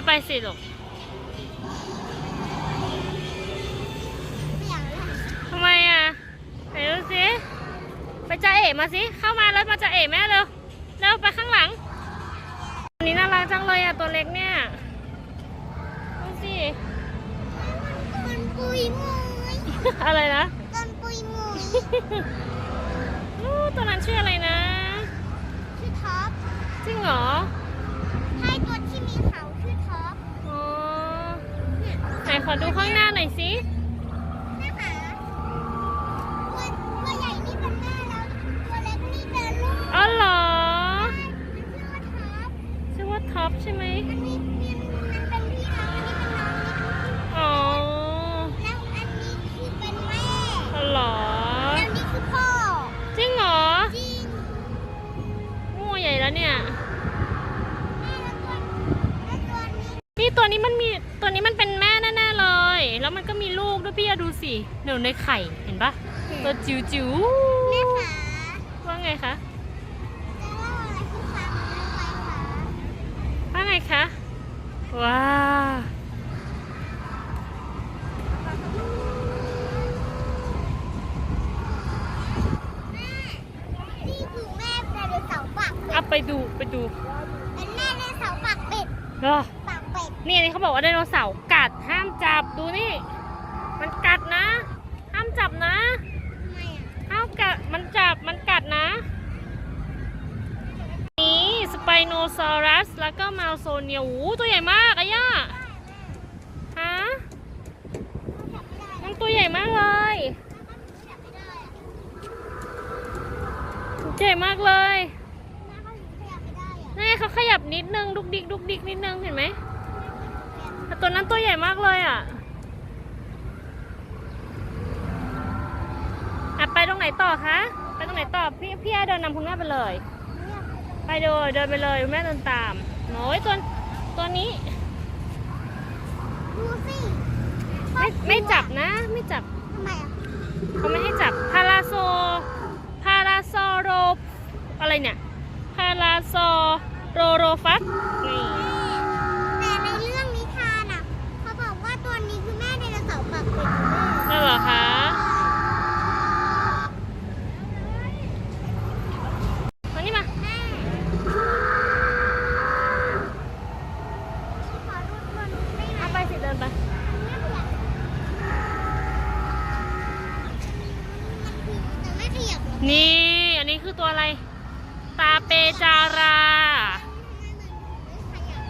เอาไปสิลูกไม่อยากเล่นทำไมอะไหนดูสิไปจ่าเอ๋มาสิเข้ามาแล้วมาจ่าเอ๋แม่เร็วเร็วไปข้างหลังอันนี้น่ารักจังเลยอะตัวเล็กเนี่ยดูสิต้นปุยมุยอะไรนะต้นปุยมุยอู้ตัวนั้นชื่ออะไรนะชื่อท็อปจริงเหรอ อดูข้างหน้าหน่อยสิแม่ขาตัวตัวใหญ่นี่เป็นแม่แล้วตัวเล็กนี่เป็นลูกอ๋อเหรอมันชื่อว่าท็อปชื่อว่าท็อปใช่ไหมอันนี้เนี่ยมันเป็นพี่น้องอันนี้เป็นน้องนี่อ๋อแล้วอันนี้คือเป็นแม่อ๋อเหรอแล้วนี่คือพ่อจริงเหรอจริงโอ้ใหญ่แล้วเนี่ยแม่แล้วตัวแล้วตัวนี้นี่ตัวนี้มันมี แล้วมันก็มีลูกด้วยพี่อะดูสิเดี๋ยวในไข่เห็นปะตัวจิ๋วจิ๋วแม่ขาๆว่าไงคะจะเล่าอะไรให้ฟังได้ไหมคะว่าไงคะว้าวนี่คือแม่ไดโนเสาร์ปากเป็เอาดไปดูไปดูเป็นแม่ไดโนเสาร์ปากเป็ดเหรอปากเป็ด นี่อันนี้เขาบอกว่าไดโนเสาร์กัดห้ามจับดูนี่ มันกัดนะ ห้ามจับนะห้ามกัดมันจับมันกัดนะ นี่สไปโนซอรัสแล้วก็มาโซเนียโอ้ตัวใหญ่มากอะย่าฮะมันตัวใหญ่มากเลยใหญ่มากเลยนี่เขาขยับนิดนึงดุกดิกดุกดิกนิดนึงเห็นไหม ต่ตัวนั้นตัวใหญ่มากเลยอะอะไปตรงไหนต่อคะ ไปตรงไหนต่อ พี่พี่อาเดินนำคุณแม่ไปเลย ไปเดินเดินไปเลยคุณแม่เดินตามโอ้ยตัวตัวนี้ดูสิไม่ไม่จับนะ ไม่จับทำไมอะเขาไม่ให้จับพาราโซพาราโซโรอะไรเนี่ยพาราโซโรโรฟัสนี่ รอคะมานี่มาได้ไหมเอาไปสิเดินไป นี่ อันนี้คือตัวอะไร ตาเปจารา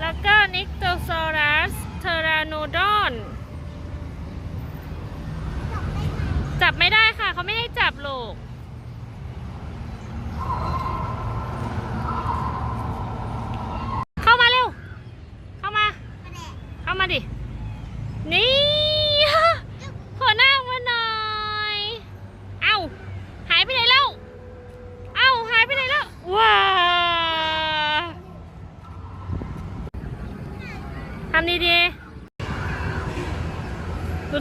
แล้วก็นิกโตซอรัส เทราโนดอน จับไม่ได้ค่ะ เขาไม่ให้จับลูกเข้ามาเร็ว เข้ามา เข้ามาดิ นี่โผล่หน้ามาหน่อย เอาหายไปไหนแล้ว เอาหายไปไหนแล้ว ว้าทำดีๆดู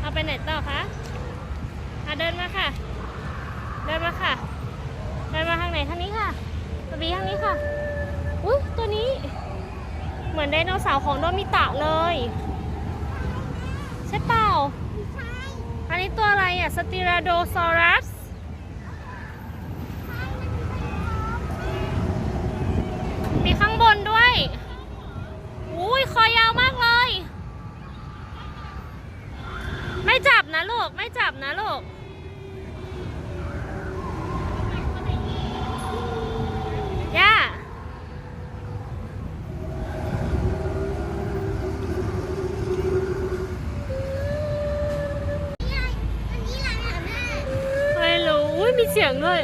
เอาไปไหนต่อคะอะเดินมาค่ะ เดินมาค่ะ เดินมาทางไหนทางนี้ค่ะตัวบีทางนี้ค่ะ อุ้ยตัวนี้ เหมือนไดโนเสาร์ของโดมิตะเลย ใช่เปล่า ใช่ อั นนี้ตัวอะไรอะ สติราโดซอรัส มีข้างบนด้วย อุ้ยคอยาวมากเลย ไม่จับนะลูก ไม่จับนะลูก ย่า นี่ไงอันนี้หลานหาแม่ ไม่รู้ อุ้ยมีเสียง ด้วย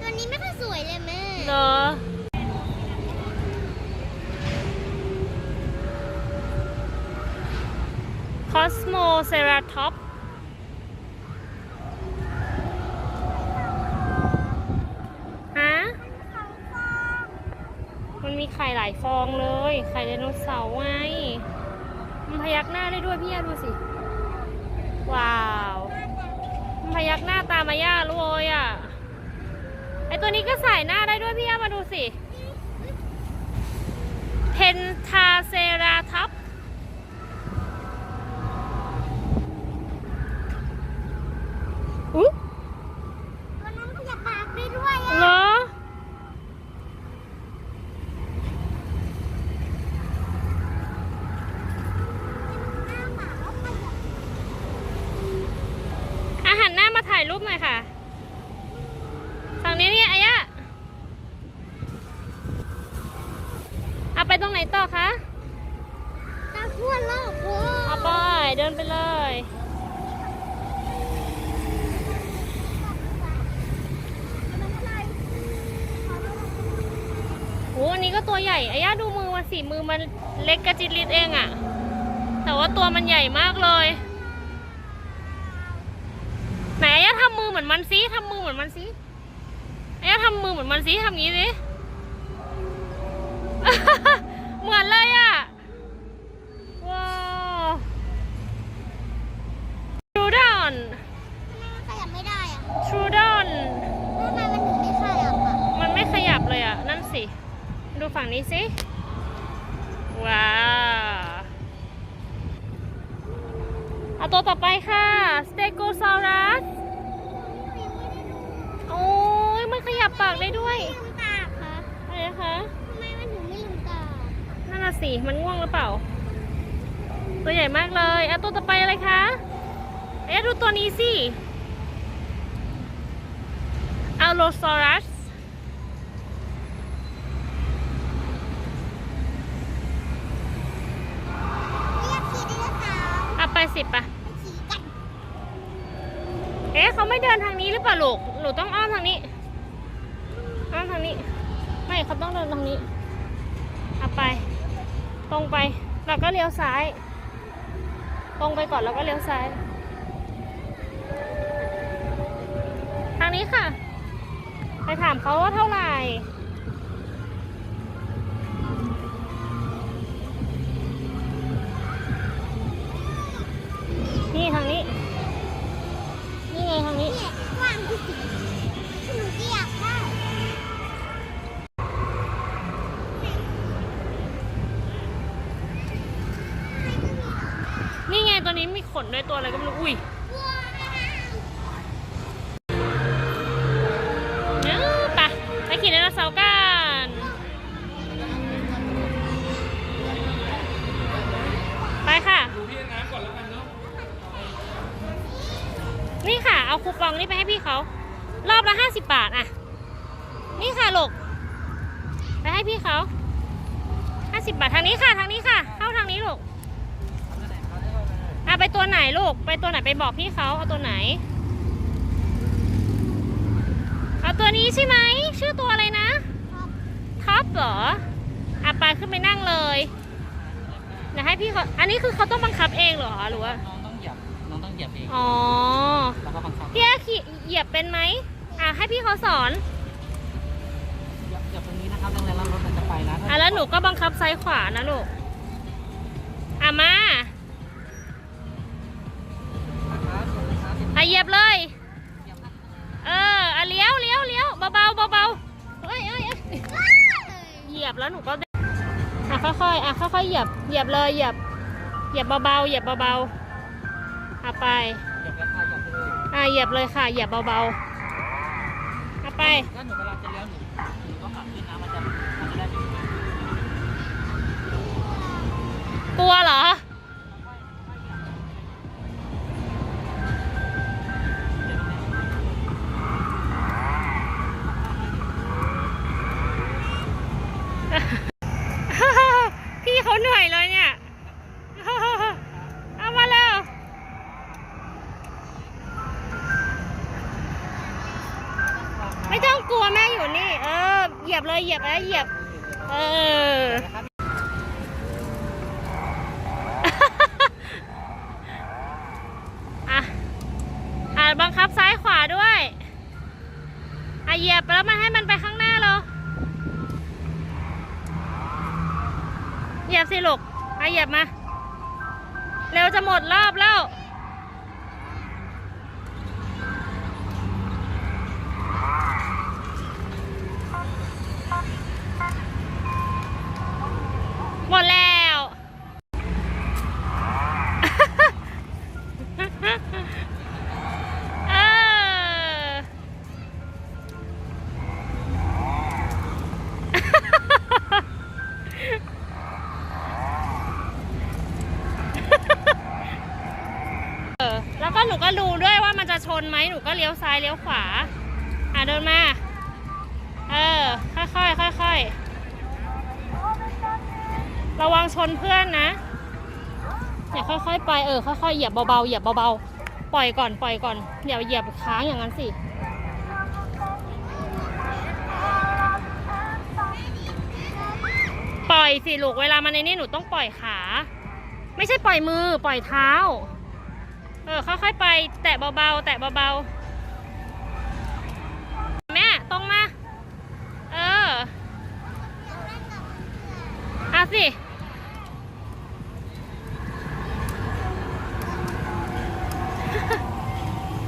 ตัวนี้ไม่ค่อยสวยเลยแม่เหรอ คอสโมเซราท็อป ฮะ มันมีไข่หลายฟองเลย ไข่ไดโนเสาร์ไง มันพยักหน้าได้ด้วยพี่ย่าดูสิ ว้าว มันพยักหน้าตามมาย่าเลยอะ ไอตัวนี้ก็ใส่หน้าได้ด้วยพี่ย่ามาดูสิเพนทาเซราทับอุ๊อเหรออาหารหน้ามาถ่ายรูปหน่อยค่ะ นต่อคะตาทั่วโลกโว้เอาไปเดินไปเลยโอ้อันนี้ก็ตัวใหญ่อายะดูมือมันสิมือมันเล็กกระจิตลิดเองอะแต่ว่าตัวมันใหญ่มากเลย ไหนอายะทำมือเหมือนมันสิทำมือเหมือนมันสิอายะทำมือเหมือนมันสิทำงี้สิ เหมือนเลยอะว้าวทรูดอนทำไมมันขยับไม่ได้อะทรูดอนทำไมมันถึงไม่ขยับอะมันไม่ขยับเลยอะนั่นสิ ดูฝั่งนี้สิ ว้าวเอาตัวต่อไปค่ะสเตโกซอรัสโอ้ยมันขยับปากได้ด้วยลืมตาคะอะไรนะคะ สิ มันง่วงหรือเปล่า ตัวใหญ่มากเลยเอาตัวต่อไปอะไรคะเอ๊ะดูตัวนี้สิอัลโลซอรัสเรียกขี่ไดโนเสาร์เอาไปสิปะไปขี่กันเอ๊ะเขาไม่เดินทางนี้หรือเปล่าลูก หนูต้องอ้อมทางนี้ อ้อมทางนี้ ไม่เขาต้องเดินทางนี้เอาไป ตรงไปแล้วก็เลี้ยวซ้าย ตรงไปก่อนแล้วก็เลี้ยวซ้าย ทางนี้ค่ะ ไปถามเขาว่าเท่าไหร่ นด้วยตัวอะไรก็ไม่รู้ อุ้ยเนื้อไปไปขี่ไดโนเสาร์กันไปค่ะ ดูพี่น้ำก่อนแล้วกันเนาะนี่ค่ะ เอาคูปองนี่ไปให้พี่เขา รอบละห้าสิบบาทอะ นี่ค่ะลูกไปให้พี่เขาห้าสิบบาททางนี้ค่ะ ทางนี้ค่ะ ไปตัวไหนลูก ไปตัวไหนไปบอกพี่เขาเอาตัวไหน เอาตัวนี้ใช่ไหม ชื่อตัวอะไรนะ ท็อปเหรออะไปขึ้นไปนั่งเลยเดี๋ยวให้พี่เขาอันนี้คือเขาต้องบังคับเองเหรอหรือว่า น้องต้องเหยียบ น้องต้องเหยียบเอง อ๋อ แล้วก็บังคับ พี่อาขี่เหยียบเป็นไหมอะให้พี่เขาสอน เหยียบเหยียบตรงนี้นะครับแรงๆแล้วรถมันจะไปนะอะแล้วหนูก็บังคับซ้ายขวานะลูก อะมา อะเหยียบเลย เอออะเลี้ยวเลี้ยวเลี้ยวเบาๆเบาเอ้ยเอ้ยเอ้ยเหยียบแล้วหนูก็อะค่อยๆอะค่อยๆเหยียบเหยียบเลยเหยียบเหยียบเบาๆเหยียบเบาๆอะไปเบแล้วค่ะไปอะเหยียบเลยค่ะเหยียบเบาๆอะไปถ้าหนูเวลาจะเลี้ยวหนูหนูก็ขับขึ้นนะมันจะมันจะได้กลัวเหรอ แล้วเหยียบ เออ อะ อะบังคับซ้ายขวาด้วย อะเหยียบแล้วมันให้มันไปข้างหน้าเลยเหยียบสิลูกอะเหยียบมา เร็วจะหมดรอบแล้ว นไหมหนูก็เลี้ยวซ้ายเลี้ยวขวา อะเดินมา เออ ค่อยๆค่อยๆระวังชนเพื่อนนะอย่าค่อยๆไปเออค่อยๆเหยียบเบาๆเหยียบเบาๆปล่อยก่อนปล่อยก่อนอย่าเหยียบค้างอย่างนั้นสิปล่อยสิลูกเวลามันในนี่หนูต้องปล่อยขา ไม่ใช่ปล่อยมือปล่อยเท้า เออค่อยๆไป แตะเบาๆ แตะเบาๆ แม่ตรงมา เออเอาสิ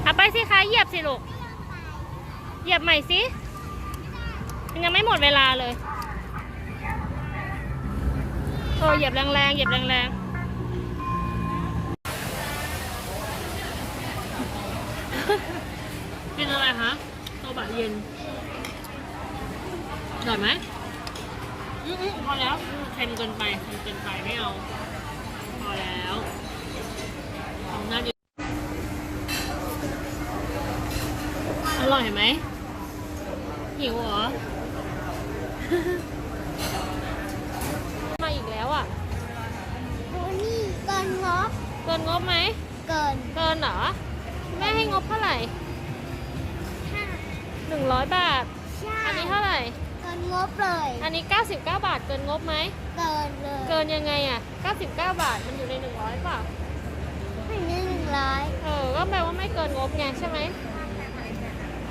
เอาไปสิคะเหยียบสิลูก เหยียบใหม่สิ มันยังไม่หมดเวลาเลย โอ้เหยียบแรงๆ เหยียบแรงๆ เย็นอร่อยไหมอือพอแล้วอืมเค็มเกินไปเค็มเกินไปไม่เอา พอแล้วของน่าดีอร่อยไหมหิวเหรอ มาอีกแล้วอะโอ้นี่เกินงบ เกินงบไหม เกิน เกินเหรอ แม่ให้งบเท่าไหร่ 100 บาทอันนี้เท่าไหร่ เกินงบเลยอันนี้ 99 บาทเกินงบไหม เกินเลยเกินยังไงอะ 99 บาทมันอยู่ใน 100เป่ะไม่นึงหนึ่งร้อยเออ ก็แปลว่าไม่เกินงบไงใช่ไหม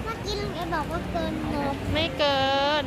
เมื่อกี้เราเอบอกว่าเกินงบไม่เกิน